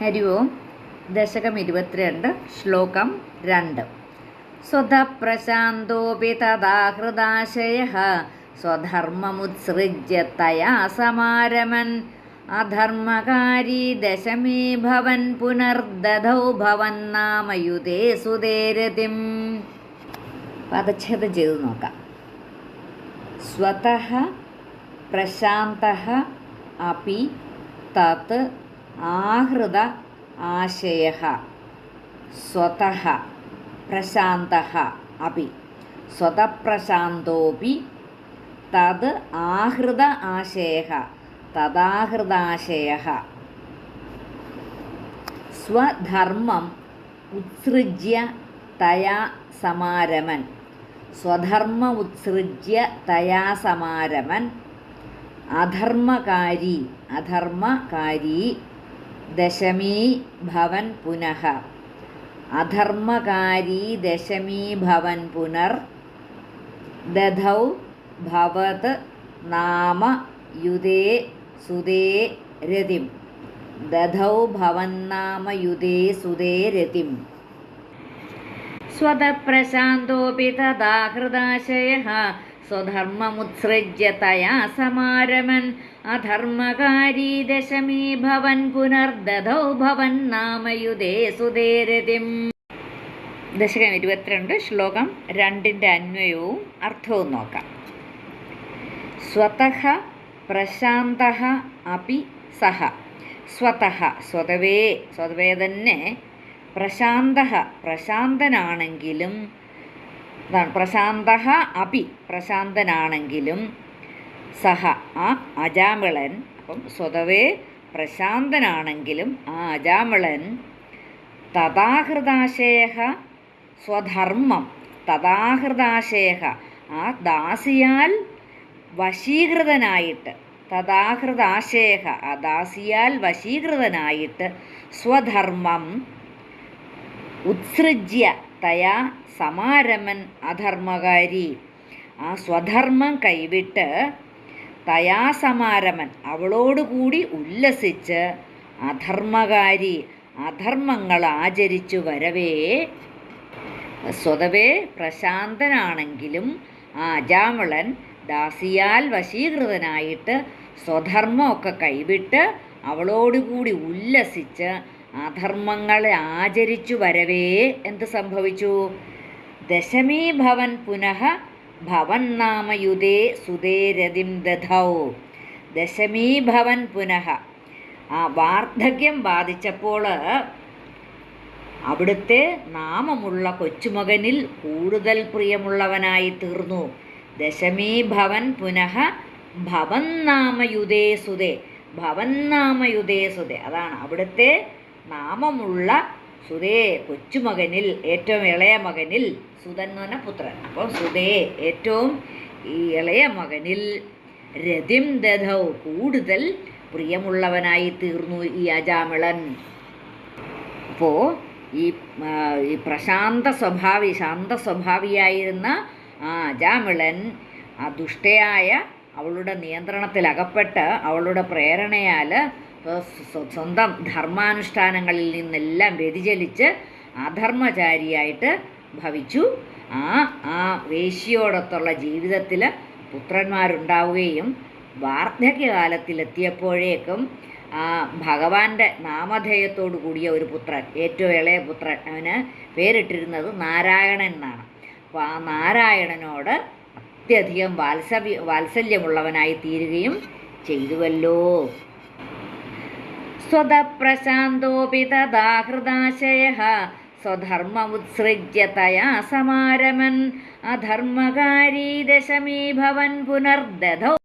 ഹരി ഓം. ദശകം ഇരുപത്തിരണ്ട് ശ്ലോകം രണ്ട്. സ്വതപ്രശാന്തോപി തഥാ ഹൃദാശയ സ്വധർമ്മമുത്സൃജ്യ തയാ സമാരമൻ. അധർമ്മകാരി ദശമേ ഭവൻ പുനർദധൗ ഭവൻ നാമയുതേ സുതേരതിം. പദച്ഛേദം ചെയ്തു നോക്കാം. സ്വതഃ പ്രശാന്ത അപി തത് ആഹൃത ആശയ സ്വത പ്രശാന്ത അപി സ്വതപ്രശാന്തോപി. തത് ആഹൃത ആശയ തദാഹൃതാശയ സ്വധർമ്മം ഉത്സൃജ്യ തയാ സമാരമൻ. സ്വധർമ്മ ഉത്സൃജ്യ തയാ സമാരമൻ. അധർമ്മകാരി. അധർമ്മകാരി ദശമീ ഭവൻ പുനഃ. അധർമ്മകാരി ദശമീ ഭവൻ പുനർ. ദധൗ ഭവത് നാമ യുതേ സുതേ രതിം. ദധൗ ഭവന്നാമ യുതേ സുതേ രതിം. സ്വതപ്രശാന്തോപി തഥാ ഹൃദാശയ സ്വധർമ്മമുത്സൃജ്യ തയാ സമാരമൻ. അധർമ്മകാരി ദശമീ ഭവൻ പുനർദധോ ഭവൻ നാമയുതേ സുതേരതിം ദശകം ഇരുപത്തിരണ്ട് ശ്ലോകം രണ്ടിന്റെ അന്വയവും അർത്ഥവും നോക്കാം. സ്വതഃ പ്രശാന്ത അപി സഹ. സ്വതഃ സ്വതവേ സ്വതവേ തന്നെ പ്രശാന്ത പ്രശാന്തനാണെങ്കിലും എന്താണ് പ്രശാന്ത അപി പ്രശാന്തനാണെങ്കിലും സഹ ആ അജാമിളൻ അപ്പം സ്വതവേ പ്രശാന്തനാണെങ്കിലും ആ അജാമിളൻ തഥാഹൃദാശയ സ്വധർമ്മം തഥാഹൃദാശയ ആ ദാസിയാൽ വശീകൃതനായിട്ട് തഥാഹൃദാശയ ആ ദാസിയാൽ വശീകൃതനായിട്ട് സ്വധർമ്മം ഉത്സൃജ്യ തയാ സമാരമൻ അധർമ്മകാരി. ആ സ്വധർമ്മം കൈവിട്ട് തയാ സമാരമൻ അവളോടുകൂടി ഉല്ലസിച്ച് അധർമ്മകാരി അധർമ്മങ്ങൾ ആചരിച്ചു വരവേ. സ്വതവേ പ്രശാന്തനാണെങ്കിലും ആ അജാമിളൻ ദാസിയാൽ വശീകൃതനായിട്ട് സ്വധർമ്മമൊക്കെ കൈവിട്ട് അവളോടുകൂടി ഉല്ലസിച്ച് അധർമ്മങ്ങളെ ആചരിച്ചു വരവേ എന്ത് സംഭവിച്ചു? ദശമി ഭവൻ പുനഃ ഭവൻ നാമയുതേ സുതേരതിം ദധൗ. ദശമീ ഭവൻ പുനഃ. ആ വാർദ്ധക്യം ബാധിച്ചപ്പോൾ അവിടുത്തെ നാമമുള്ള കൊച്ചുമകനിൽ കൂടുതൽ പ്രിയമുള്ളവനായി തീർന്നു. ദശമീ ഭവൻ പുനഃ ഭവൻ നാമയുതേ സുതേ. ഭവൻ നാമയുതേ സുതേ. അതാണ് അവിടുത്തെ നാമമുള്ള സുതേ കൊച്ചുമകനിൽ ഏറ്റവും ഇളയ മകനിൽ സുതൻ എന്ന് പറഞ്ഞ പുത്രൻ. അപ്പോൾ സുതേ ഏറ്റവും ഈ ഇളയ മകനിൽ രതിം ദധൗ കൂടുതൽ പ്രിയമുള്ളവനായി തീർന്നു ഈ അജാമിളൻ. അപ്പോൾ ഈ ഈ പ്രശാന്ത സ്വഭാവി ശാന്ത സ്വഭാവിയായിരുന്ന ആ അജാമിളൻ ആ ദുഷ്ടയായ അവളുടെ നിയന്ത്രണത്തിലകപ്പെട്ട് അവളുടെ പ്രേരണയാൽ സ്വന്തം ധർമാനുഷ്ഠാനങ്ങളിൽ നിന്നെല്ലാം വ്യതിചലിച്ച് അധർമ്മചാരിയായിട്ട് ഭവിച്ചു. ആ ആ വേശ്യയോടൊത്തുള്ള ജീവിതത്തിൽ പുത്രന്മാരുണ്ടാവുകയും വാർദ്ധക്യകാലത്തിലെത്തിയപ്പോഴേക്കും ആ ഭഗവാന്റെ നാമധേയത്തോടു കൂടിയ ഒരു പുത്രൻ ഏറ്റവും ഇളയ പുത്രൻ അവന് പേരിട്ടിരുന്നത് നാരായണൻ എന്നാണ്. അപ്പോൾ ആ നാരായണനോട് അത്യധികം വാത്സവ്യ വാത്സല്യമുള്ളവനായി തീരുകയും ചെയ്തുവല്ലോ. സ്വതപ്രശാന്തോപി തദാഹൃദാശയ സ്വധർമ്മ ഉത്സൃജ്യ തയാ സമാരമൻ. അധർമ്മകാരീ ദശമീ ഭവൻ പുനർദധൗ